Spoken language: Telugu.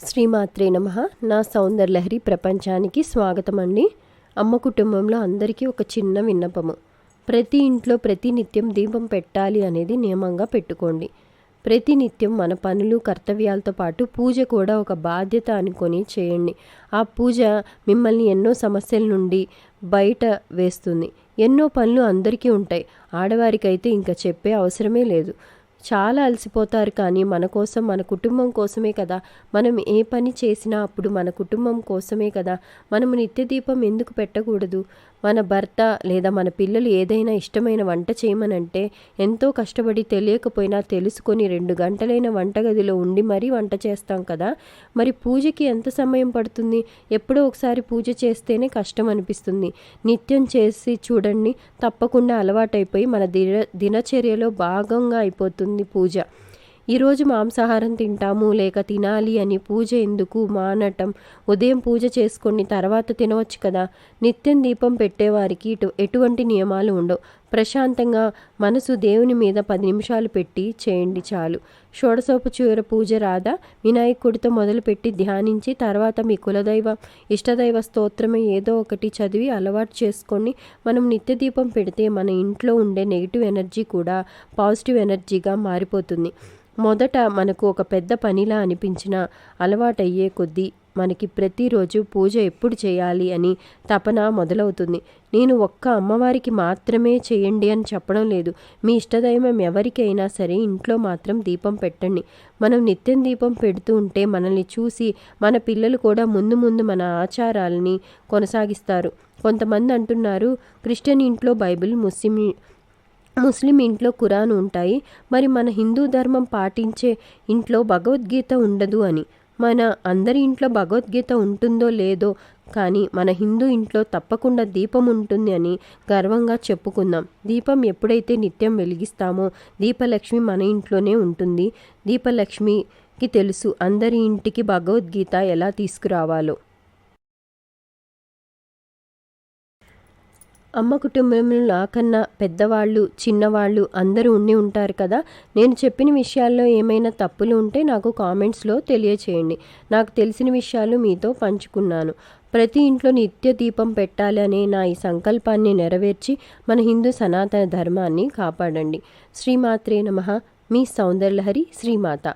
శ్రీమాత్రే నమ. నా సౌందర్యలహరి ప్రపంచానికి స్వాగతం అండి అమ్మ కుటుంబంలో అందరికీ ఒక చిన్న విన్నపము. ప్రతి ఇంట్లో ప్రతి నిత్యం దీపం పెట్టాలి అనేది నియమంగా పెట్టుకోండి. ప్రతి నిత్యం మన పనులు కర్తవ్యాలతో పాటు పూజ కూడా ఒక బాధ్యత అనుకొని చేయండి. ఆ పూజ మిమ్మల్ని ఎన్నో సమస్యల నుండి బయట వేస్తుంది. ఎన్నో పనులు అందరికీ ఉంటాయి. ఆడవారికైతే ఇంకా చెప్పే అవసరమే లేదు. చాలా అలసిపోతారు కానీ మన కోసం మన కుటుంబం కోసమే కదా. మనం ఏ పని చేసినా అప్పుడు మన కుటుంబం కోసమే కదా. మనము నిత్య దీపం ఎందుకు పెట్టకూడదు? మన భర్త లేదా మన పిల్లలు ఏదైనా ఇష్టమైన వంట చేయమనంటే ఎంతో కష్టపడి తెలియకపోయినా తెలుసుకొని రెండు గంటలైన వంటగదిలో ఉండి మరీ వంట చేస్తాం కదా. మరి పూజకి ఎంత సమయం పడుతుంది? ఎప్పుడో ఒకసారి పూజ చేస్తేనే కష్టం అనిపిస్తుంది. నిత్యం చేసి చూడండి తప్పకుండా అలవాటైపోయి మన దిన దినచర్యలో భాగంగా అయిపోతుంది. పూజ ఈరోజు మాంసాహారం తింటాము లేక తినాలి అని పూజ ఎందుకు? మానటం ఉదయం పూజ చేసుకొని తర్వాత తినవచ్చు కదా? నిత్యం దీపం పెట్టేవారికి ఇటు ఎటువంటి నియమాలు ఉండవు. ప్రశాంతంగా మనసు దేవుని మీద పది నిమిషాలు పెట్టి చేయండి చాలు. షోడసోపచూర పూజ రాదా వినాయకుడితో మొదలుపెట్టి ధ్యానించి తర్వాత మీ కులదైవ ఇష్టదైవ స్తోత్రమే ఏదో ఒకటి చదివి అలవాటు చేసుకొని మనం నిత్య దీపం పెడితే మన ఇంట్లో ఉండే నెగిటివ్ ఎనర్జీ కూడా పాజిటివ్ ఎనర్జీగా మారిపోతుంది. మొదట మనకు ఒక పెద్ద పనిలా అనిపించిన అలవాటయ్యే కొద్దీ మనకి ప్రతిరోజు పూజ ఎప్పుడు చేయాలి అని తపన మొదలవుతుంది. నేను ఒక్క అమ్మవారికి మాత్రమే చేయండి అని చెప్పడం లేదు. మీ ఇష్టదైవం ఎవరికైనా సరే ఇంట్లో మాత్రం దీపం పెట్టండి. మనం నిత్యం దీపం పెడుతూ ఉంటే మనల్ని చూసి మన పిల్లలు కూడా ముందు ముందు మన ఆచారాలని కొనసాగిస్తారు. కొంతమంది అంటున్నారు క్రిస్టియన్ ఇంట్లో బైబిల్ ముస్లిం ముస్లిం ఇంట్లో ఖురాన్ ఉంటాయి. మరి మన హిందూ ధర్మం పాటించే ఇంట్లో భగవద్గీత ఉండదు అని. మన అందరి ఇంట్లో భగవద్గీత ఉంటుందో లేదో కానీ మన హిందూ ఇంట్లో తప్పకుండా దీపం ఉంటుంది అని గర్వంగా చెప్పుకుందాం. దీపం ఎప్పుడైతే నిత్యం వెలిగిస్తామో దీపలక్ష్మి మన ఇంట్లోనే ఉంటుంది. దీపలక్ష్మికి తెలుసు అందరి ఇంటికి భగవద్గీత ఎలా తీసుకురావాలో. అమ్మ కుటుంబంలో నాకన్నా పెద్దవాళ్ళు చిన్నవాళ్ళు అందరూ ఉండి ఉంటారు కదా? నేను చెప్పిన విషయాల్లో ఏమైనా తప్పులు ఉంటే నాకు కామెంట్స్లో తెలియచేయండి. నాకు తెలిసిన విషయాలు మీతో పంచుకున్నాను. ప్రతి ఇంట్లో నిత్య దీపం పెట్టాలి అనే నా ఈ సంకల్పాన్ని నెరవేర్చి మన హిందూ సనాతన ధర్మాన్ని కాపాడండి. శ్రీమాత్రే నమ. మీ సౌందర్యలహరి శ్రీమాత.